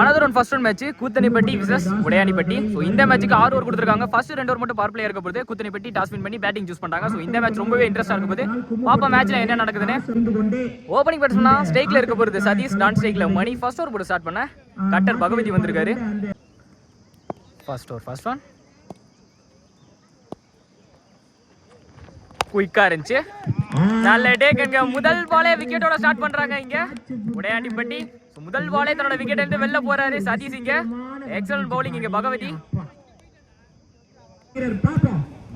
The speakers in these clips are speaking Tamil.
Another one first one match Koothanipatti versus Udayanipatti. So இந்த மேட்ச்சுக்கு ஆறு ஓவர் கொடுத்துருக்காங்க. ஃபர்ஸ்ட் ரெண்டு ஓவர் மட்டும் பவர் பிளே இருக்க போது கூத்தணிப்பட்டி டாஸ் வின் பண்ணி பேட்டிங் சூஸ் பண்ணாங்க ஸோ இந்த மேட்ச் ரொம்பவே இன்ட்ரெஸ்டாக இருக்கும் போது பாப்பா மேட்ச்ல என்ன நடக்குதுன்னு? ஓப்பனிங் பேட்ஸ்மனா ஸ்டேக்ல இருக்க போகிறது சதீஷ் டான் ஸ்டேக்ல மணி ஃபர்ஸ்ட் ஓவர் போட்டு ஸ்டார்ட் பண்ண கட்டர் பகவதி வந்திருக்காரு. ஃபர்ஸ்ட் ஓவர் ஃபர்ஸ்ட் ஒன் குயிக்கா இருந்துச்சு. நல்ல டேக் முதல் பாலே விக்கெட்டோட ஸ்டார்ட் பண்றாங்க இங்க. உடையாண்டிப்பட்டி முதல் பாலே தன்னோட விக்கெட் எடுத்து வெளில போறாரு சதீஷ் இங்க எக்ஸலன்ட் பவுலிங் இங்க பகவதி.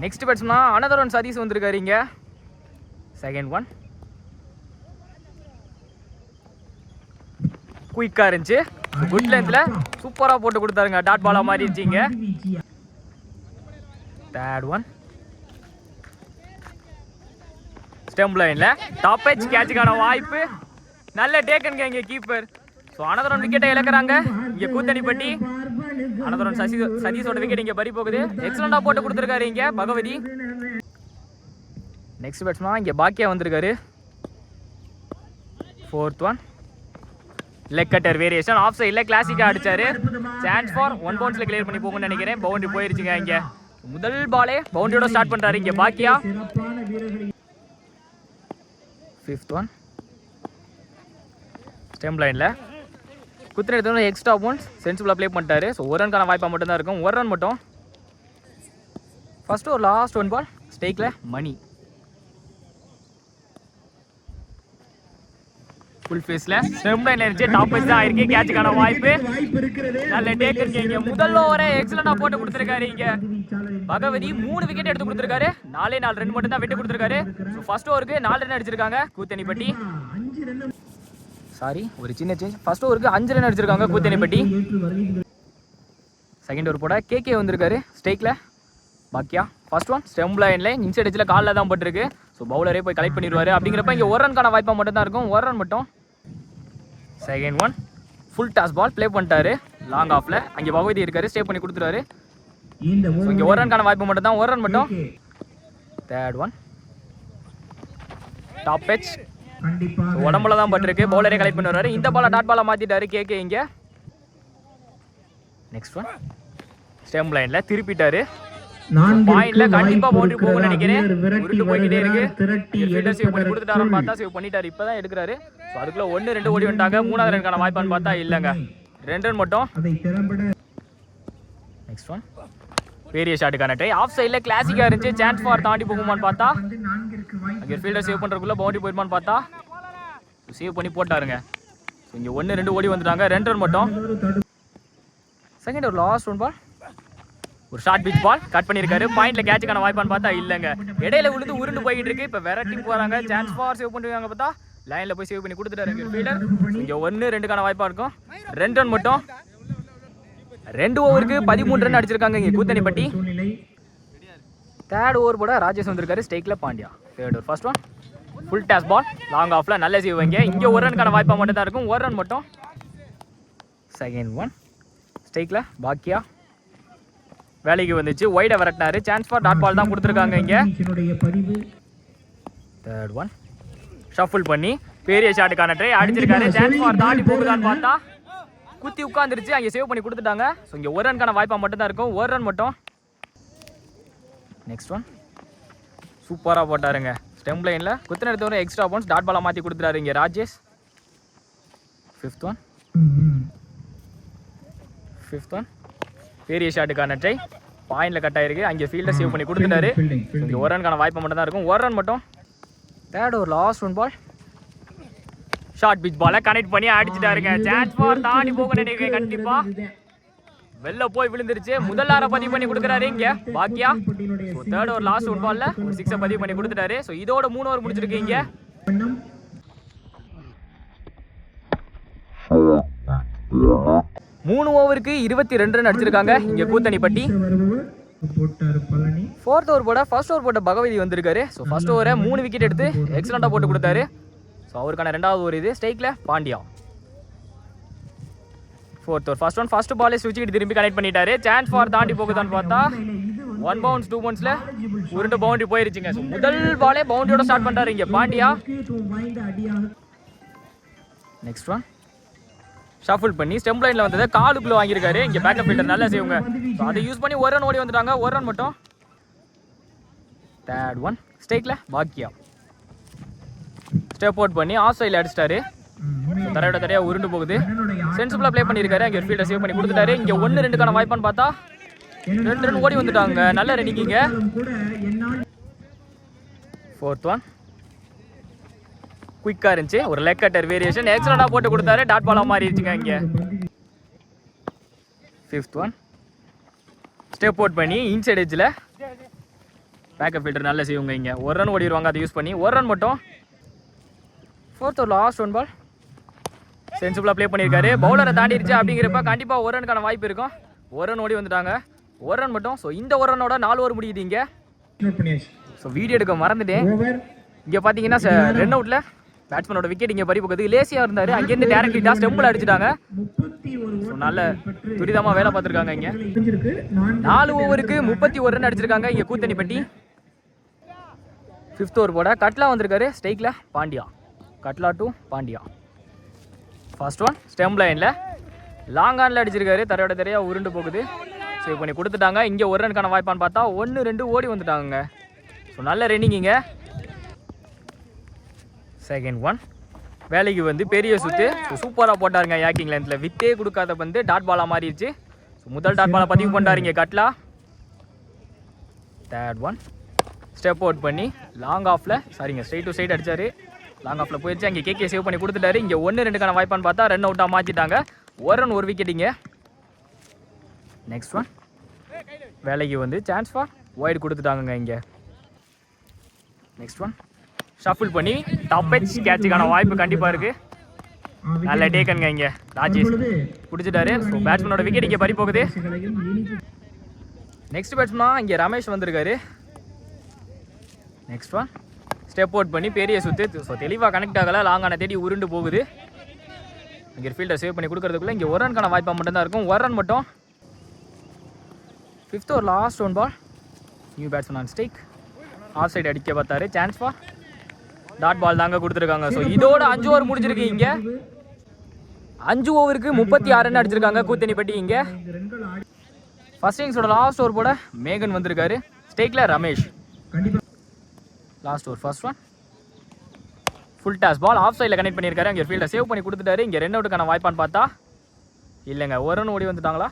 நெக்ஸ்ட் பேட்ஸ்மனா அனதர் ஒன் சதீஷ் வந்திருக்காரு இங்க. செகண்ட் ஒன் குயிக்கா இருந்துச்சு. குட் லென்த்ல சூப்பரா போட்டு கொடுத்தாருங்க. டாட் பாலா மாதிரி இருந்துச்சுங்க தேர்ட் ஒன் ஸ்டெம்ப் லைன்ல டாப் எச் கேட்சுக்கான வாய்ப்பு. நல்ல டேக்கன்ங்க இங்க கீப்பர் ஸோ அனதரன் விக்கெட்டை இழக்கிறாங்க. இங்க கூத்தணிப்பட்டி அனதரன் சசி சதீஷோட விக்கெட் இங்க பறி போகுது. எக்ஸலண்டாக போட்டு கொடுத்துருக்காரு இங்க பகவதி. நெக்ஸ்ட் பேட்ஸ்மேன் இங்க பாக்கியா வந்திருக்காரு. Fourth one leg cutter variation off சைடில் கிளாசிக்கா அடிச்சாரு சான்ஸ் ஃபார் ஒன் பவுன்ஸ்ல கிளியர் பண்ணி போகும்னு நினைக்கிறேன். பவுண்டரி போயிருச்சுங்க இங்கே. முதல் பாலே பவுண்டரியோட ஸ்டார்ட் பண்றாரு இங்க பாக்கியா. ஃபிஃப்த் ஒன் ஸ்டெம் லைனில் குத்துன எடுத்தோம் எக்ஸ்ட்ரா பவுன்ஸ் சென்சிபிள் ப்ளே பண்ணிட்டாரு. ஸோ ஒரு ரன்கான வாய்ப்பாக மட்டும்தான் இருக்கும். ஒரு ரன் மட்டும். ஃபஸ்ட்டு ஒரு லாஸ்ட் ஒன் பால் ஸ்டேக்கில் மணி ஃபுல் ஃபேஸில் ரொம்ப எனர்ஜி டாப் பேஸ் தான் ஆயிருக்கு கேட்சுக்கான வாய்ப்பு. நல்ல டேக் இருக்கீங்க முதல் ஓவரே எக்ஸலண்டாக போட்டு கொடுத்துருக்காரு இங்கே. பகவதி மூணு விக்கெட் எடுத்து கொடுத்துருக்காரு. நாலே நாலு ரன் மட்டும் தான் விட்டு கொடுத்துருக்காரு. ஸோ ஃபர்ஸ்ட் ஓவருக்கு நாலு ரன் அடிச்சிருக்காங்க. கூத்தணிப்பட்டி. அஞ்சு ரன் சாரி ஒரு சின்ன சேஞ்ச் ஃபர்ஸ்ட் ஓவருக்கு அஞ்சு ரன் அடிச்சிருக்காங்க கூத்தணிப்பட்டி செகண்ட் ஓவர் போட கேகே வந்திருக்காரு ஸ்டேக்கில் பாக்கியா ஃபர்ஸ்ட் ஒன் ஸ்டெம் லைனில் இன்சைட் எட்ஜில் காலில் தான் போட்டிருக்கு. ஸோ பவுலரே போய் கலெக்ட் பண்ணிடுவாரு. அப்படிங்கிறப்ப இங்கே ஒரு ரன்கான வாய்ப்பாக மட்டும் தான் இருக்கும். ஒரு ரன் மட்டும். Second one full toss ball play பண்ணிட்டாரு. லாங் ஆஃப்ல அங்கே பகவதி இருக்காரு ஸ்டே பண்ணி கொடுத்துருவாரு. இங்கே ஒரு ரன்கான வாய்ப்பு மட்டும் தான் ஒரு ரன் மட்டும். தேர்ட் ஒன் டாப் பெச் உடம்புல தான் பட்டிருக்கு. பவுலரே கலெக்ட் பண்ணுவாரு இந்த பாலை டாட் பாலை மாத்திட்டாரு கேகே இங்க. நெக்ஸ்ட் ஒன் ஸ்டெம் லைன்ல திருப்பிட்டாரு. பாயிண்ட்ல கண்டிப்பா பவுண்டரி போகும்? நினைக்கிறேன். உருண்டு போய்கிட்டே இருக்கு. ஃபீல்டர் சேவ் பண்ணி எடுப்பதற்குள். கொடுத்துட்டாருன்னு பார்த்தா சேவ் பண்ணிட்டாரு. இப்பதான் எடுக்கிறாரு. ஸோ அதுக்குள்ள ஒன்று ரெண்டு ஓடி வந்துட்டாங்க. மூணாவது ரன்கான வாய்ப்பான்னு பார்த்தா இல்லைங்க. ரெண்டு ரன் மட்டும். நெக்ஸ்ட் ஒன் பெரிய ஷாட்டுக்கான ட்ரை ஆஃப் சைடில் கிளாசிக்காக இருந்துச்சு. சான்ஸ் ஃபார் தாண்டி போகுமான்னு பார்த்தா வந்து ஃபீல்டர் சேவ் பண்ணுறதுக்குள்ளே பவுண்டரி போயிருமான்னு பார்த்தா சேவ் பண்ணி போட்டாருங்க. ஸோ இங்கே ஒன்று ரெண்டு ஓடி வந்துட்டாங்க. ரெண்டு ரன் மட்டும். செகண்ட் ஒரு லாஸ்ட் ஒன் பால் ஒரு ஷார்ட் பிச் பால் கட் பண்ணியிருக்காரு. பாயிண்ட்ல கேட்சுக்கான வாய்ப்பான்னு பார்த்தா இல்லைங்க. இடையில விழுந்து உருண்டு போயிட்டு இருக்கு இப்போ விரட்டி போகிறாங்க சான்ஸ் ஃபார் சேவ் பண்ணுவாங்க பார்த்தா லைனில் போய் சேவ் பண்ணி கொடுத்துட்டாரு ஃபீல்டர் இங்கே ஒன்று ரெண்டுக்கான வாய்ப்பாக இருக்கும். ரெண்டு ரன் மட்டும். ரெண்டு ஓவருக்கு பதிமூணு ரன் அடிச்சிருக்காங்க இங்கே கூத்தணிப்பட்டி. சூழ்நிலை தேர்ட் ஓவர் போட ராஜேஷ் வந்திருக்காரு. ஸ்டேக்ல Pandya. Third over first one full toss ball long ஆஃப்ல நல்ல சீவ் வைங்க இங்கே ஒரு ரன்கான வாய்ப்பா மட்டும் தான் இருக்கும். ஒரு ரன் மட்டும். செகண்ட் ஒன் ஸ்டைக்கில் பாக்கியா. வேலைக்கு வந்துச்சு. ஒய்டை விரட்டினாரு. சான்ஸ் ஃபார் டாட் பால் தான் கொடுத்துருக்காங்க இங்கே. தேர்ட் ஒன் ஷஃபுல் பண்ணி பெரிய ஷாட்டுக்கான ட்ரை அடிச்சிருக்காரு. சான்ஸ் ஃபார் தாண்டி போகுதான்னு பார்த்தா குத்தி உட்காந்துருச்சு அங்கே சேவ் பண்ணி கொடுத்துட்டாங்க. ஸோ இங்கே ஒரு ரன்கான வாய்ப்பாக மட்டும் தான் இருக்கும். ஒரு ரன் மட்டும். நெக்ஸ்ட் ஒன் சூப்பராக போட்டாருங்க. ஸ்டெம் லைனில் குத்தின எடுத்த ஒரு எக்ஸ்ட்ரா பவுன்ஸ் டாட் பாலை மாற்றி கொடுத்துட்டாரு இங்கே Rajesh. Fifth one. Fifth one பெரிய ஷாட்டுக்கான ட்ரை பாயிண்ட்ல கட் ஆயிருக்கு. அங்கே ஃபீல்டர் சேவ் பண்ணி கொடுத்துட்டாரு. இங்கே ஒரு ரன்கான வாய்ப்பு மட்டும் தான் இருக்கும். ஒரு ரன் மட்டும். தேர்ட் ஒரு last one ball short pitch பாலை கனெக்ட் பண்ணி அடிச்சிட்டாருங்க. சான்ஸ் ஃபார் தாண்டி போக நினைக்கிறேன். கண்டிப்பா. இதுதான். வெளில போய் விழுந்துருச்சு. முதல் ஆற பதிவு பண்ணி கொடுக்குறாரு இங்க. பாக்கியா so third over last one பால்ல ஒரு சிக்ஸை பதிவு பண்ணி கொடுத்துட்டாரு. ஸோ இதோட மூணு ஓவர் முடிச்சிருக்கு இங்க. மூணு ஓவருக்கு இருபத்தி ரெண்டு ரன் அடிச்சிருக்காங்க. இங்க கூத்தணிப்பட்டி. ஃபோர்த் ஓவர் போட ஃபர்ஸ்ட் ஓவர் போட்ட பகவதி வந்திருக்காரு. ஸோ ஃபர்ஸ்ட் ஓவரை மூணு விக்கெட் எடுத்து எக்ஸலண்டாக போட்டு கொடுத்தாரு. ஸோ அவருக்கான ரெண்டாவது ஓவர் இது ஸ்டைக்கில் Pandya. Fourth over first one first பாலே சுவிட்ச் திரும்பி கனெக்ட் பண்ணிட்டாரு. சான்ஸ் ஃபார் தாண்டி போகுதான்னு பார்த்தா ஒன் பவுன்ஸ் டூ பவுன்ஸில் உருண்டு பவுண்டரி போயிருச்சுங்க. ஸோ முதல் பாலே பவுண்டரியோட ஸ்டார்ட் பண்ணுறாரு இங்கே பாண்டியா. நெக்ஸ்ட் ஒன் ஷஃபிள் பண்ணி ஸ்டெம் லைனில் வந்ததை காலுக்குள்ள வாங்கியிருக்காரு. இங்கே பேக்கப் ஃபீல்டர் நல்லா செய்வங்க அதை யூஸ் பண்ணி ஒரு ரன் ஓடி வந்துட்டாங்க. ஒரு ரன் மட்டும். தேர்ட் ஒன் ஸ்டேக்கில் பாக்கியா. ஸ்டெப் அவுட் பண்ணி ஆஃப் சைடில் அடிச்சிட்டாரு. தரையோட தரையாக உருண்டு போகுது. சென்சிபிளாக ப்ளே பண்ணியிருக்காரு. அங்கே ஃபீல்டை சேவ் பண்ணி கொடுத்துட்டாரு. இங்கே ஒன்று ரெண்டுக்கான வாய்ப்பான்னு பார்த்தா ரெண்டு ரன் ஓடி வந்துட்டாங்க. நல்ல ரன்னிக்கிங்க ஃபோர்த் ஒன் குயிக்காக இருந்துச்சு. ஒரு லெக் கட்டர் வேரியேஷன் எக்ஸலண்டாக போட்டு கொடுத்தாரு. டாட் பாலாக மாறிடுச்சுங்க இங்கே. ஃபிஃப்த் ஒன் ஸ்டெப் அவுட் பண்ணி இன்சைட் எஜ்ஜில் பேக்கப் ஃபில்டர் நல்லா செய்யுங்க இங்கே. ஒரு ரன் ஓடிடுவாங்க அதை யூஸ் பண்ணி ஒரு ரன் மட்டும். ஃபோர்த் ஒரு லாஸ்ட் ஒன் பால் சென்சிபிளாக ப்ளே பண்ணியிருக்காரு. பவுலரை தாண்டிடுச்சு அப்படிங்கிறப்ப கண்டிப்பாக ஒரு ரனுக்கான வாய்ப்பு இருக்கும். ஒரு ரன் ஓடி வந்துட்டாங்க. ஒரு ரன் மட்டும். ஸோ இந்த ஒரு ரனோட நாலு ஓவர் முடியுது இங்கே. ஸோ வீடியோ எடுக்க மறந்துட்டேன். இங்கே பார்த்தீங்கன்னா ரன் அவுட்டில் பேட்ஸ்மேனோட விக்கெட் இங்கே பறி லேசியாக இருந்தார். அங்கேருந்து டேரக்டாக ஸ்டெம்பில் அடிச்சிட்டாங்க. நல்ல துரிதமாக வேலை பார்த்துருக்காங்க இங்கே. நாலு ஓவருக்கு முப்பத்தி ஒரு ரன் அடிச்சிருக்காங்க இங்கே கூத்தணிப்பட்டி. ஃபிஃப்த் ஓவர் போட. கட்லா வந்திருக்காரு. ஸ்டைக்கில் Pandya. Katla to Pandya. First one stump லைனில் லாங் ஆனில் அடிச்சிருக்காரு. தரையோட தரையாக உருண்டு போகுது. சேவ் பண்ணி கொடுத்துட்டாங்க. இங்கே ஒரு ரனுக்கான வாய்ப்பான்னு பார்த்தா ஒன்று ரெண்டு ஓடி வந்துட்டாங்க ஸோ நல்ல ரன்னிங்கிங்க செகண்ட் ஒன் வேலைக்கு வந்து பெரிய சுத்து. சூப்பராக போட்டாருங்க யாக்கிங் லென்த்தில் வித்தே கொடுக்காத வந்து டாட் பாலாக மாறிடுச்சு. ஸோ முதல் டாட் பாலை பதிவு பண்ணுறாருங்க Katla. Third one step out பண்ணி லாங் ஆஃபில் சாரிங்க ஸ்ட்ரைட் டு ஸ்ட்ரைட் அடிச்சாரு. லாங் ஆஃபில் போயிடுச்சு. அங்கே கேகே சேவ் பண்ணி கொடுத்துட்டாரு. இங்கே ஒன்று ரெண்டுக்கான வாய்ப்பான்னு பார்த்தா ரன் அவுட்டாக மாற்றிட்டாங்க ஒரு ரன் ஒரு விக்கெட்டிங்க நெக்ஸ்ட் ஒன் வேலைக்கு வந்து சான்ஸ் ஃபார் ஒய்டு கொடுத்துட்டாங்கங்க இங்கே. நெக்ஸ்ட் ஒன் ஷஃபில் பண்ணி டாப் எச் கேட்சுக்கான வாய்ப்பு கண்டிப்பாக இருக்குது நல்ல டேக்கனுங்க இங்கே. ராஜேஷ் பிடிச்சிட்டாரு ஸோ பேட்ஸ்மேனோட விக்கெட் இங்கே பறி போகுது நெக்ஸ்ட் பேட்ஸ்மேனா இங்கே ரமேஷ் வந்திருக்காரு. நெக்ஸ்ட் ஒன் ஸ்டெப் அவுட் பண்ணி பெரிய சுத்து. ஸோ தெளிவாக கனெக்ட் ஆகலை. லாங்கான தேடி உருண்டு போகுது. இங்கே ஃபீல்டை சேவ் பண்ணி கொடுக்குறதுக்குள்ளே இங்கே ஒரு ரன்கான வாய்ப்பாக மட்டும்தான் இருக்கும். ஒரு ரன் மட்டும். ஃபிஃப்த் ஒரு last one ball new batsman on strike off side அடிக்க பார்த்தாரு. சான்ஸ் பா டாட் பால் தாங்க கொடுத்துருக்காங்க. ஸோ இதோட அஞ்சு ஓவர் முடிஞ்சிருக்கு இங்கே. அஞ்சு ஓவருக்கு முப்பத்தி ஆறு ரன் அடிச்சிருக்காங்க கூத்தணிப்பட்டி இங்கே. ஃபர்ஸ்ட் இன்னிங்ஸோட லாஸ்ட் ஓவர் போட மேகன் வந்திருக்காரு. ஸ்டேக்கில் Ramesh. Last over first one full toss ball off சைடில் கனெக்ட் பண்ணியிருக்காரு. இங்கே ஃபீல்டை சேவ் பண்ணி கொடுத்துட்டாரு. இங்கே ரெண்டு அவுட்டுக்கான வாய்ப்பான்னு பார்த்தா இல்லைங்க ஒரு ரன் ஓடி வந்துட்டாங்களா?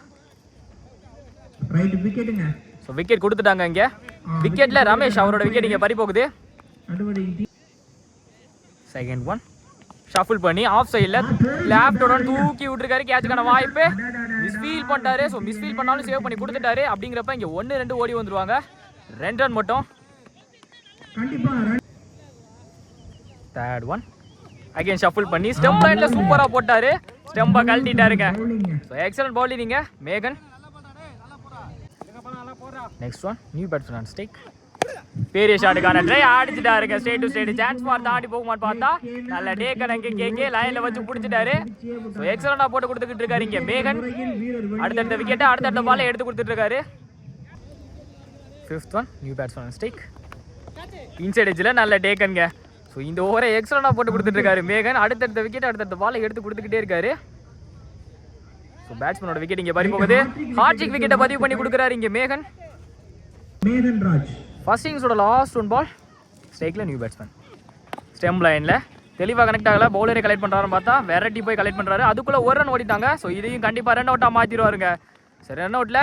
ஸோ விக்கெட் கொடுத்துட்டாங்க இங்கே. விக்கெட்டில் ரமேஷ் அவரோட விக்கெட் இங்கே பறி போகுது. செகண்ட் ஒன் ஷஃபிள் பண்ணி ஆஃப் சைடில் லேப்டோட தூக்கி விட்டுருக்காரு கேட்சுக்கான வாய்ப்பு மிஸ்ஃபீல் பண்ணிட்டாரு ஸோ மிஸ்ஃபீல் பண்ணாலும் சேவ் பண்ணி கொடுத்துட்டாரு அப்படிங்கிறப்ப இங்கே ஒன்று ரெண்டு ஓடி வந்துருவாங்க ரெண்டு ரன் மட்டும் தேர்ட் ஒன் அகைன் ஷஃபிள் பண்ணி ஸ்டெம்ப் லைனில் சூப்பராக போட்டாரு. ஸ்டெம்பை கழட்டிட்டாருங்க. பவுலிங்க ஸோ எக்ஸலன்ட் பவுலிங்க மேகன். Next one new batsman strike பெரிய ஷாட்டுக்கான try அடிச்சிட்டாருங்க. Straight to straight chance for ஆடி போகுமான்னு பார்த்தா நல்ல டே அங்கே கேக்கே லைனில் வச்சு பிடிச்சிட்டாரு. ஸோ எக்ஸலண்டாக போட்டு கொடுத்துக்கிட்டு இருக்காரு இங்கே மேகன். அடுத்தடுத்த விக்கெட்டை அடுத்தடுத்த பாலை எடுத்து கொடுத்துட்டு இருக்காரு. Fifth one new batsman strike inside எஜ்ஜில் நல்ல டேக்கனுங்க ஸோ இந்த ஓவரை எக்ஸலண்டாக போட்டு கொடுத்துட்டு இருக்காரு மேகன் அடுத்தடுத்த விக்கெட் அடுத்தடுத்த பாலை எடுத்து கொடுத்துக்கிட்டே இருக்காரு. ஸோ பேட்ஸ்மேனோட விக்கெட் இங்கே பறி போகுது. ஹார்ட்ரிக் விக்கெட்டை பதிவு பண்ணி கொடுக்குறாரு இங்கே மேகன் மேகன் ராஜ் ஃபர்ஸ்ட் இன்னிங்ஸோட லாஸ்ட் ஒன் பால் ஸ்டேக்கில் நியூ பேட்ஸ்மேன் ஸ்டெம் லைனில் தெளிவாக கனெக்ட் ஆகல. பவுலரே கலெக்ட் பண்ணுறாருன்னு பார்த்தா வெரைட்டி போய் கலெக்ட் பண்ணுறாரு அதுக்குள்ளே ஒரு ரன் ஓடிட்டாங்க. ஸோ இதையும் கண்டிப்பாக ரன் அவுட்டாக மாற்றிடுவாருங்க சரி ரன் அவுட்டில்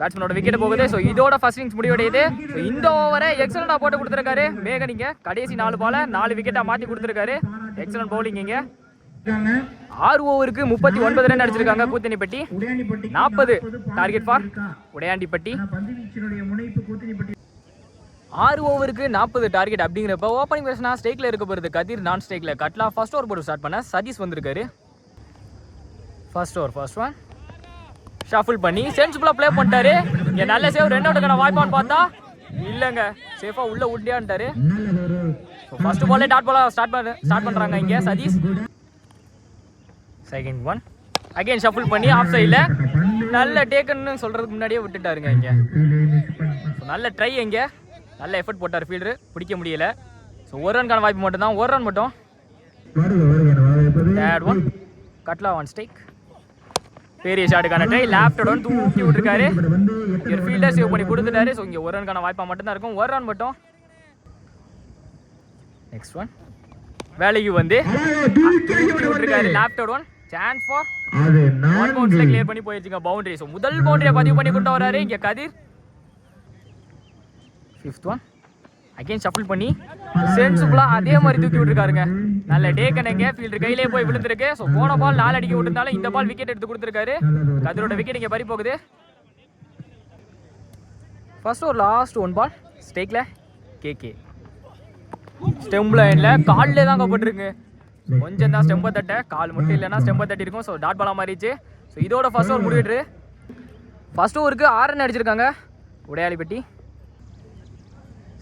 பேட்ஸ்மேனோட விக்கெட் போகுது. ஸோ இதோட ஃபர்ஸ்ட் இன்னிங்ஸ் முடிவடையுது ஸோ இந்த ஓவரை எக்ஸலண்டாக போட்டு கொடுத்துருக்காரு. மேகன் இங்கே. கடைசி நாலு பால நாலு விக்கெட்டாக மாற்றி கொடுத்துருக்காரு. எக்ஸலண்ட் பவுலிங் இங்கே. ஆறு ஓவருக்கு முப்பத்தி ஒன்பது ரன் அடிச்சிருக்காங்க கூத்தணிப்பட்டி. நாற்பது டார்கெட் ஃபார் உடையாண்டிப்பட்டி. ஆறு ஓவருக்கு நாற்பது டார்கெட் அப்படிங்கிறப்ப ஓப்பனிங் பேசினா ஸ்டேக்கில் இருக்க போகிறது கதிர் நான் ஸ்டேக்கில் கட்லா ஃபர்ஸ்ட் ஓவர் போட்டு ஸ்டார்ட் பண்ண. சதீஷ் வந்திருக்காரு. First over first one shuffle பண்ணி சென்சிபிளாக ப்ளே பண்ணிட்டாரு. இங்கே நல்ல சேவ் ரெண்டு அவுட்டுக்கான வாய்ப்பான்னு பார்த்தா இல்லைங்க. சேஃபாக உள்ளே உண்டியான்ட்டாரு ஃபர்ஸ்ட் பாலே டாட் பாலாக ஸ்டார்ட் பண்ண ஸ்டார்ட் பண்ணுறாங்க இங்கே Satish. Second one again shuffle பண்ணி ஆஃப் சைடில் நல்ல டேக்கன்னு சொல்கிறதுக்கு முன்னாடியே விட்டுட்டாருங்க இங்கே. ஸோ நல்ல ட்ரை இங்கே. நல்ல எஃபர்ட் போட்டார் ஃபீல்டரு பிடிக்க முடியல. ஸோ ஒரு ரன்கான வாய்ப்பு மட்டும்தான். ஒரு ரன் மட்டும். Third one Katla on strike பெரிய ஷாட்டுக்கான ட்ரை லேப்டோட தூக்கி விட்டுருக்காரு. இங்கே ஃபீல்டர் சேவ் பண்ணி கொடுத்துட்டாரு. ஸோ இங்கே ஒரு ரனுக்கான வாய்ப்பாக மட்டும்தான் இருக்கும். ஒரு ரன் மட்டும். நெக்ஸ்ட் ஒன் வேலைக்கு வந்து விட்டுருக்காரு. லேப்டோட ஒன் சான்ஸ் ஃபார் ஒன் பவுன்ஸ்ல கிளியர் பண்ணி போயிருச்சுங்க பவுண்டரி ஸோ முதல் பவுண்டரியை பதிவு பண்ணி கொண்டு வராரு இங்கே Kathir. Fifth one again shuffle பண்ணி சென்சிபிளாக அதே மாதிரி தூக்கி விட்டுருக்காருங்க. நல்ல டே கணங்க ஃபீல்டர் கையிலே போய் விழுந்திருக்கு. ஸோ போன பால் நாலு அடிக்க விட்டுருந்தாலும் இந்த பால் விக்கெட் எடுத்து கொடுத்துருக்காரு. கதிரோட விக்கெட் இங்கே பறி போகுது. ஃபர்ஸ்ட் ஒரு லாஸ்ட் ஒன் பால் ஸ்டேக்கில் கேகே ஸ்டெம் லைனில் காலிலே தான் போட்டிருக்கு. கொஞ்சம் தான் ஸ்டெம்பை தட்ட. கால் மட்டும் இல்லைன்னா ஸ்டெம்பை தட்டி இருக்கும். ஸோ டாட் பாலாக மாறிடுச்சு. ஸோ இதோட ஃபர்ஸ்ட் ஓவர் முடிவிட்டு ஃபர்ஸ்ட் ஓவருக்கு ஆறு ரன் அடிச்சிருக்காங்க. உடையாளிப்பட்டி.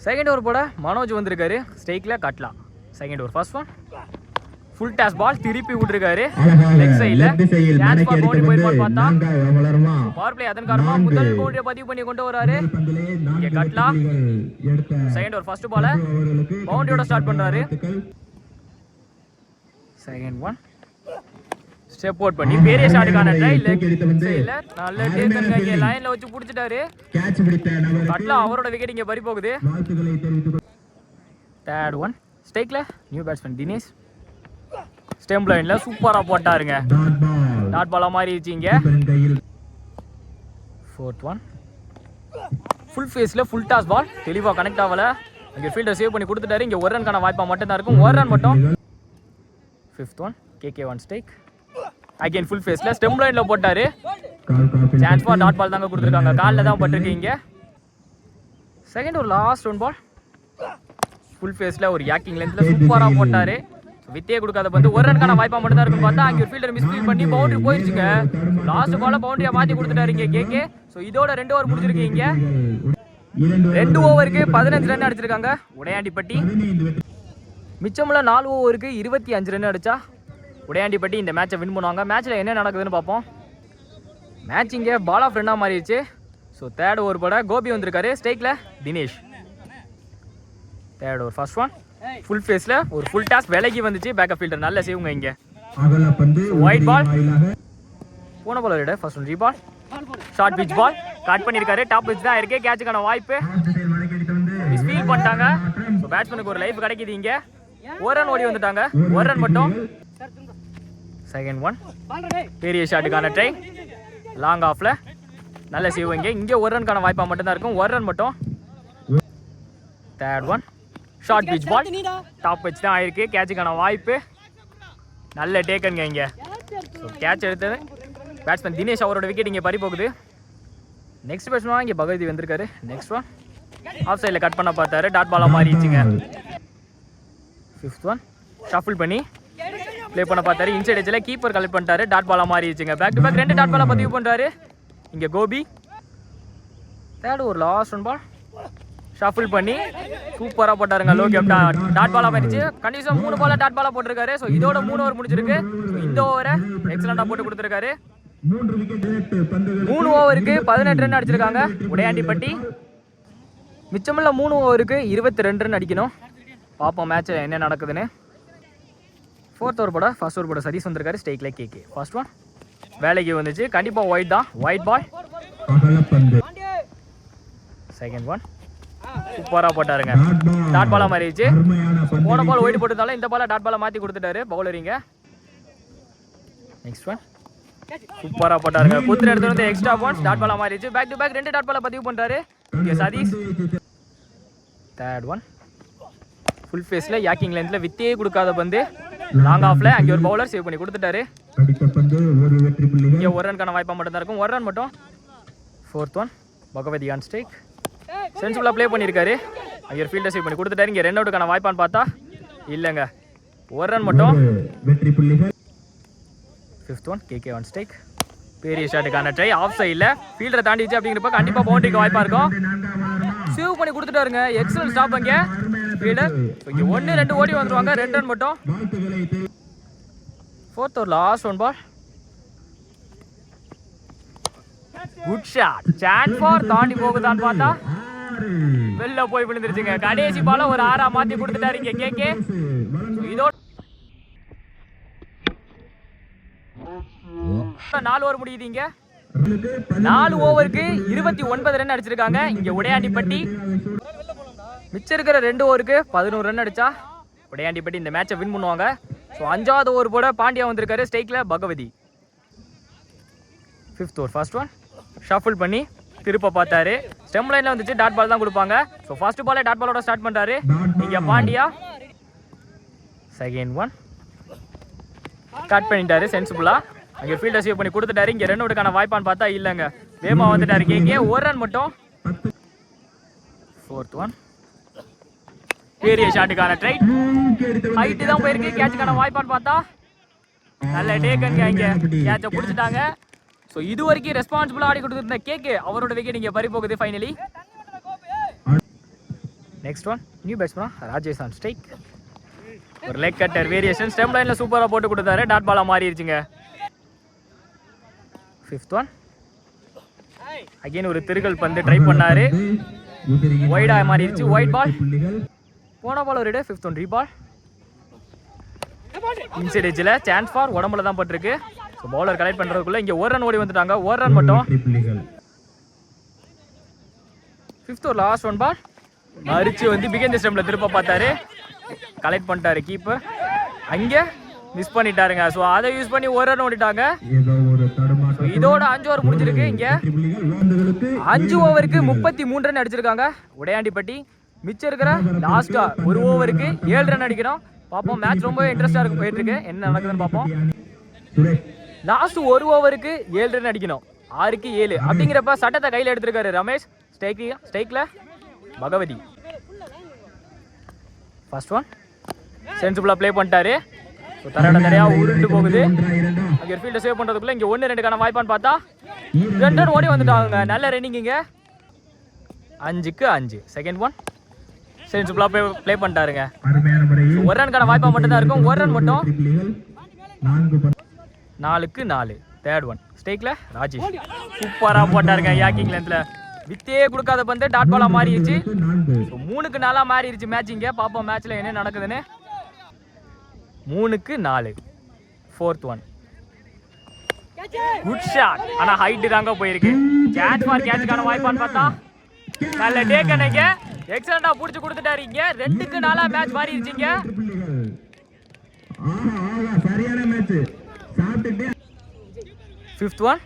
செகண்ட் ஓவர் போட மனோஜ் வந்திருக்காரு. ஸ்டேக்கில் கட்லாம் second over first one full toss ball திருப்பி விட்டுருக்காரு. லெக் சைடில் சான்ஸ் ஃபார் பவுண்டரி போயிருப்பான்னு பார்த்தா பவர் பிளே அதன் காரணமாக முதல் பவுண்டரியை பதிவு பண்ணி கொண்டு வராரு. இங்கே எடுத்த செகண்ட் ஓவர் ஃபர்ஸ்ட் பால பவுண்டரியோட ஸ்டார்ட் பண்றாரு. செகண்ட் ஒன் அவுட் பண்ணி பெரிய ஷாட்டுக்கான ட்ரை லெக் நல்ல டேக்கன் கையை லைன்ல வச்சு பிடிச்சிட்டாரு. கட்லா அவரோட விக்கெட் இங்க பறி போகுது. தேர்ட் ஒன் ஸ்டேக்ல நியூ பேட்ஸ்மேன் தினேஷ். ஸ்டெம் லைன்ல சூப்பரா போட்டாருங்க. டாட் பால் மாறிடுச்சு இங்க. ஃபோர்த் ஒன் ஃபுல் ஃபேஸில் ஃபுல் டாஸ் பால் தெளிவாக கனெக்ட் ஆகல. இங்கே ஃபீல்டர் சேவ் பண்ணி கொடுத்துட்டாரு. இங்கே ஒரு ரன்கான வாய்ப்பாக மட்டும் தான் இருக்கும். ஒரு ரன் மட்டும். Fifth one KK on strike again full ஃபேஸில் ஸ்டெம் லைனில் போட்டாரு. சான்ஸ் பால் டாட் பால் தாங்க கொடுத்துருக்காங்க. காலில் தான் பட்டிருக்கீங்க செகண்ட் ஒரு லாஸ்ட் ஒன் பால் ஃபுல் ஃபேஸில் ஒரு யாக்கிங் லென்த்தில் சூப்பராக போட்டாரு. வித்தியே கொடுக்காத வந்து ஒரு ரன்கான வாய்ப்பாக மட்டும் தான் இருக்கும் பார்த்தா அங்கே ஒரு ஃபீல்டர் மிஸ்ஃபீல் பண்ணி பவுண்டரி போயிருச்சுங்க. லாஸ்ட் பால பவுண்டரியை மாற்றி கொடுத்துட்டாரு இங்கே கேகே ஸோ இதோட ரெண்டு ஓவர் முடிச்சிருக்கீங்க ரெண்டு ஓவருக்கு பதினஞ்சு ரன் அடிச்சிருக்காங்க. உடையாண்டிப்பட்டி. மிச்சமுள்ள நாலு ஓவருக்கு இருபத்தி அஞ்சு ரன் அடிச்சா உடையாண்டிப்பட்டி இந்த மேட்சை வின் பண்ணுவாங்க. மேட்ச்சில் என்ன நடக்குதுன்னு பார்ப்போம். மேட்ச் இங்கே பால் ஆஃப் ரன்னாக மாறிடுச்சு. ஸோ தேர்ட் ஓவர் போட கோபி வந்திருக்காரு. ஸ்டேக்கில் Dinesh. Third over first one full ஃபேஸில் ஒரு ஃபுல் டாஸ் விலகி வந்துச்சு. பேக்கப் ஃபீல்டர் நல்ல செய்வங்க இங்கே. ஒயிட் பால் போன பால் விட. ஃபர்ஸ்ட் ஒன் ரீபால் ஷார்ட் பிச் பால் கட் பண்ணியிருக்காரு டாப் பிச் தான் இருக்கு. கேட்சுக்கான வாய்ப்பு. ஆஸ்திரேலியா பண்ணிட்டாங்க. ஸோ பேட்ஸ்மேனுக்கு ஒரு லைஃப் கிடைக்குது இங்கே. ஒரு ரன் ஓடி வந்துட்டாங்க. ஒரு ரன் மட்டும். செகண்ட் ஒன் பெரிய ஷாட்டுக்கான ட்ரை லாங் ஆஃப்ல நல்ல சேவ் இங்க. இங்க ஒரு ரன்கான வாய்ப்பா மட்டும் தான் இருக்கும். ஒரு ரன் மட்டும். Third one short pitch ball top pitch தான் ஆயிருக்கு கேட்சுக்கான வாய்ப்பு. நல்ல டேக்கனுங்க இங்க ஸோ கேட்ச் எடுத்தது. பேட்ஸ்மேன் தினேஷ் அவரோட விக்கெட் இங்கே பறி போகுது. நெக்ஸ்ட் பேட்ஸ்மேன் இங்கே பகவதி வந்திருக்காரு. நெக்ஸ்ட் ஒன் ஆஃப் சைடில் கட் பண்ண பார்த்தாரு. டாட் பாலாக மாறிடுச்சுங்க. ஃபிஃப்த் ஒன் ஷஃபிள் பண்ணி. ப்ளே பண்ண பார்த்தாரு. இன்சைட் எஜ்ஜில் கீப்பர் கலெக்ட் பண்ணிட்டாரு. டாட் பாலாக மாறிடுச்சுங்க. பேக் டு பேக் ரெண்டு டாட் பாலாக பதிவு பண்ணுறாரு இங்கே கோபி. தேர்டு ஒரு லாஸ்ட் ஒன் பால் ஷஃபிள் பண்ணி சூப்பராக போட்டாருங்க. லோ கேப்டா டாட் பாலாக மாறிடுச்சு. கண்டிஷன் மூணு பாலாக டாட் பாலாக போட்டிருக்காரு. ஸோ இதோட மூணு ஓவர் முடிஞ்சிருக்கு. இந்த ஓவரை எக்ஸலண்ட்டாக போட்டு கொடுத்துருக்காரு. மூணு ஓவருக்கு பதினெட்டு ரன் அடிச்சிருக்காங்க. உடையாண்டிப்பட்டி மிச்சமுள்ள மூணு ஓவருக்கு இருபத்தி ரெண்டு ரன் அடிக்கணும். பார்ப்போம் மேட்ச்சில் என்ன நடக்குதுன்னு. ஃபோர்த் ஓவர் போட ஃபர்ஸ்ட் ஓவர் போட சதீஷ் வந்திருக்காரு ஸ்டேக்கில் கேக்கு ஃபர்ஸ்ட் ஒன் வேலைக்கு வந்துச்சு. கண்டிப்பாக ஒயிட் தான். ஒயிட் பால் செகண்ட் ஒன் சூப்பராக போட்டாருங்க. டாட் பாலாக மாறிடுச்சு. போன பால் ஒயிட் போட்டிருந்தாலும் இந்த பாலை டாட் பாலை மாற்றி கொடுத்துட்டாரு. பவுலரிங்க நெக்ஸ்ட் ஒன் சூப்பராக போட்டாருங்க. குத்துற இடத்துல வந்து எக்ஸ்ட்ரா பாயிண்ட்ஸ் டாட் பாலாக மாறிடுச்சு. பேக் டு பேக் ரெண்டு டாட் பாலை பதிவு பண்ணுறாரு இங்கே சதீஷ். தேர்ட் ஒன் ஃபுல் ஃபேஸில் யாக்கிங் லென்த்தில் வித்தே கொடுக்காத பந்து. லாங் ஆஃப்ல அங்கே ஒரு பவுலர் சேவ் பண்ணி கொடுத்துட்டாரு. அடித்த பந்து ஒரு வெற்றி புள்ளிகள் இங்கே ஒரு ரன்கான வாய்ப்பாக மட்டும் தான் இருக்கும். ஒரு ரன் மட்டும். Fourth one Bhagavathi on strike சென்சிபிளாக play பண்ணியிருக்காரு. அங்கே ஒரு ஃபீல்டர் சேவ் பண்ணி கொடுத்துட்டாரு. இங்கே ரெண்டு அவுட்டுக்கான வாய்ப்பான்னு பார்த்தா இல்லைங்க. ஒரு ரன் மட்டும். ஒரு வெற்றி புள்ளிகள். Fifth one KK on strike பெரிய ஷாட்டுக்கான ட்ரை ஆஃப் சைடில் ஃபீல்டரை தாண்டிச்சு அப்படிங்கிறப்ப கண்டிப்பாக பவுண்டரிக்கு வாய்ப்பாக இருக்கும். சேவ் பண்ணி கொடுத்துட்டாருங்க. எக்ஸலன்ட் ஸ்டாப் அங்கே. ஒன்னு இங்கே ஒன்று ரெண்டு ஓடி வந்துருவாங்க. ரெண்டு ரன் மட்டும். ஃபோர்த் ஒரு last one ball good shot chance for தாண்டி போகுதான்னு பார்த்தா வெளில போய் விழுந்துருச்சுங்க. கடைசி பால ஒரு ஆறா மாத்தி கொடுத்துட்டாரு இங்க கேக்கே இதோட நாலு ஓவர் முடியுது இங்க. நாலு ஓவருக்கு இருபத்தி ஒன்பது ரன் அடிச்சிருக்காங்க. இங்க உடையாண்டிப்பட்டி. மிச்சம் இருக்கிற ரெண்டு ஓவருக்கு பதினோரு ரன் அடிச்சா உடையாண்டிப்பட்டி இந்த மேட்சை வின் பண்ணுவாங்க. ஸோ அஞ்சாவது ஓவர் போட பாண்டியா வந்திருக்காரு ஸ்டேக்கில் Bhagavathi. Fifth over first one shuffle பண்ணி திருப்ப பார்த்தாரு. ஸ்டெம் லைனில் வந்துச்சு டாட் பால் தான் கொடுப்பாங்க. ஸோ ஃபர்ஸ்ட் பாலே டாட் பாலோட ஸ்டார்ட் பண்ணுறாரு இங்கே பாண்டியா. செகண்ட் ஒன் கட் பண்ணிட்டாரு சென்சிபிளா அங்கே ஃபீல்டர் சேவ் பண்ணி கொடுத்துட்டாரு. இங்கே ரன் அவுட்டுக்கான வாய்ப்பான்னு பார்த்தா இல்லைங்க. வேமா வந்துட்டாரு கேக்கே ஒரு ரன் மட்டும். ஃபோர்த் ஒன் பெரிய ஷாட்டுக்கான ட்ரை ஹைட்டு தான் போயிருக்கு. கேட்சுக்கான வாய்ப்பான்னு பார்த்தா நல்ல டேக்கன் இங்க. கேட்சை பிடிச்சிட்டாங்க. ஸோ இது வரைக்கும் ரெஸ்பான்சிபிளாக ஆடி கொடுத்துருந்த கேக்கு அவரோட விக்கெட் இங்கே பறி போகுது finally next one new batsman Rajesh on strike ஒரு லெக் கட்டர் வேரியேஷன் ஸ்டெம் லைனில் சூப்பராக போட்டு கொடுத்தாரு. டாட் பாலாக மாறிடுச்சுங்க. ஃபிஃப்த் ஒன் அகைன் ஒரு திருகல் பந்து ட்ரை பண்ணாரு. ஆ மாறிடுச்சு, wide ball. போன பால் ஒரு ஃபிஃப்த் ஒன் ரீபால் இன்சைட் எஜ்ஜில் சான்ஸ் ஃபார் உடம்புல தான் பட்டிருக்கு. ஸோ பவுலர் கலெக்ட் பண்ணுறதுக்குள்ள இங்கே ஒரு ரன் ஓடி வந்துட்டாங்க. ஒரு ரன் மட்டும். ஃபிஃப்த் ஒரு லாஸ்ட் ஒன் பால் மறிச்சு வந்து பிகேந்த ஸ்டெம்பில் திருப்ப பார்த்தாரு. கலெக்ட் பண்ணிட்டாரு கீப்பர் அங்கே மிஸ் பண்ணிட்டாருங்க. ஸோ அதை யூஸ் பண்ணி ஒரு ரன் ஓடிட்டாங்க. இதோட அஞ்சு ஓவர் முடிஞ்சிருக்கு இங்கே. அஞ்சு ஓவருக்கு முப்பத்தி மூணு ரன் அடிச்சிருக்காங்க. உடையாண்டிப்பட்டி மிச்சம் இருக்கிற லாஸ்டா ஒரு ஓவருக்கு ஏழு ரன் அடிக்கிறோம் பார்ப்போம் மேட்ச் ரொம்ப இன்ட்ரெஸ்டா இருக்கு போயிட்டு இருக்கு என்ன நடக்குதுன்னு பார்ப்போம். லாஸ்ட் ஒரு ஓவருக்கு ஏழு ரன் அடிக்கணும். ஆறுக்கு ஏழு. அப்படிங்கிறப்ப சட்டத்தை கையில் எடுத்திருக்காரு ரமேஷ். ஸ்டைக் ஸ்டைக்ல பகவதி. ஃபர்ஸ்ட் ஒன் சென்சிபிளாக ப்ளே பண்ணிட்டாரு. ஸோ தரையோட தரையா உருண்டு போகுது. ஒன்றா இரண்டா அங்கே ஃபீல்டை சேவ் பண்றதுக்குள்ள இங்கே ஒன்று ரெண்டுக்கான வாய்ப்பான்னு பார்த்தா ரெண்டு ரன் ஓடி வந்துட்டாங்க. நல்ல ரன்னிங் இங்க. அஞ்சுக்கு அஞ்சு. செகண்ட் ஒன் சென்சிபிளாக ப்ளே ப்ளே பண்ணிட்டாருங்க. ஒரு ரன்கான வாய்ப்பா மட்டும் தான் இருக்கும். ஒரு ரன் மட்டும். நாலுக்கு நாலு. தேர்ட் ஒன் ஸ்டேக்ல ராஜேஷ். சூப்பரா போட்டாருங்க யாக்கிங் லென்த்ல வித்தே கொடுக்காத பந்து டாட் பாலா மாறிடுச்சு. மூணுக்கு நாலா மாறிடுச்சு மேட்ச் இங்க பாப்போம் மேட்ச்ல என்ன நடக்குதுன்னு. மூணுக்கு நாலு. ஃபோர்த் ஒன் குட் ஷாட் ஆனா ஹைட் தாங்க போயிருக்கு. கேட்ச் ஃபார் கேட்சுக்கான வாய்ப்பான்னு பார்த்தா நல்ல டேக் அன்னைக்கு எக்ஸலண்டா புடிச்சு கொடுத்துட்டாருங்க. ரெண்டுக்கு நாலா மேட்ச் மாறிடுச்சுங்க. வெற்றி சரியான மேட்ச் சாப்பிட்டுட்டே ஃபிஃப்த் ஒன்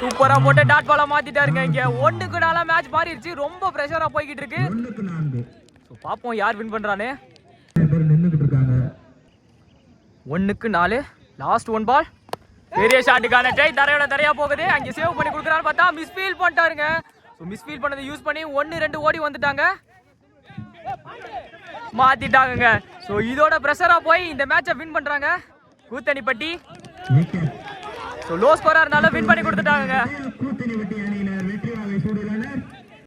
சூப்பரா போட்டு டாட் பாலா மாத்திட்டாருங்க இங்க. ஒண்ணுக்கு நாளா மேட்ச் மாறிடுச்சு. ரொம்ப பிரஷரா போய்கிட்டு இருக்கு ஒண்ணுக்கு ஸோ பாப்போம் யார் வின் பண்றானே நின்னுகிட்டு இருக்காங்க ஒண்ணுக்கு நாலு. லாஸ்ட் ஒன் பால் பெரிய ஷாட்டுக்கான ட்ரை தரையோட தரையா போகுது. அங்க சேவ் பண்ணி கொடுக்குறான்னு பார்த்தா மிஸ் ஃபீல் பண்ணிட்டாருங்க. மிஸ்ஃபீல் பண்ணதை யூஸ் பண்ணி ஒன்று ரெண்டு ஓடி வந்துட்டாங்க. மாத்திட்டாங்கங்க. ஸோ இதோட ப்ரெஷரா போய் இந்த மேட்சை வின் பண்றாங்க. கூத்தணிப்பட்டி. ஸோ லோ ஸ்கோரா இருந்தாலும் வின் பண்ணி கொடுத்துட்டாங்க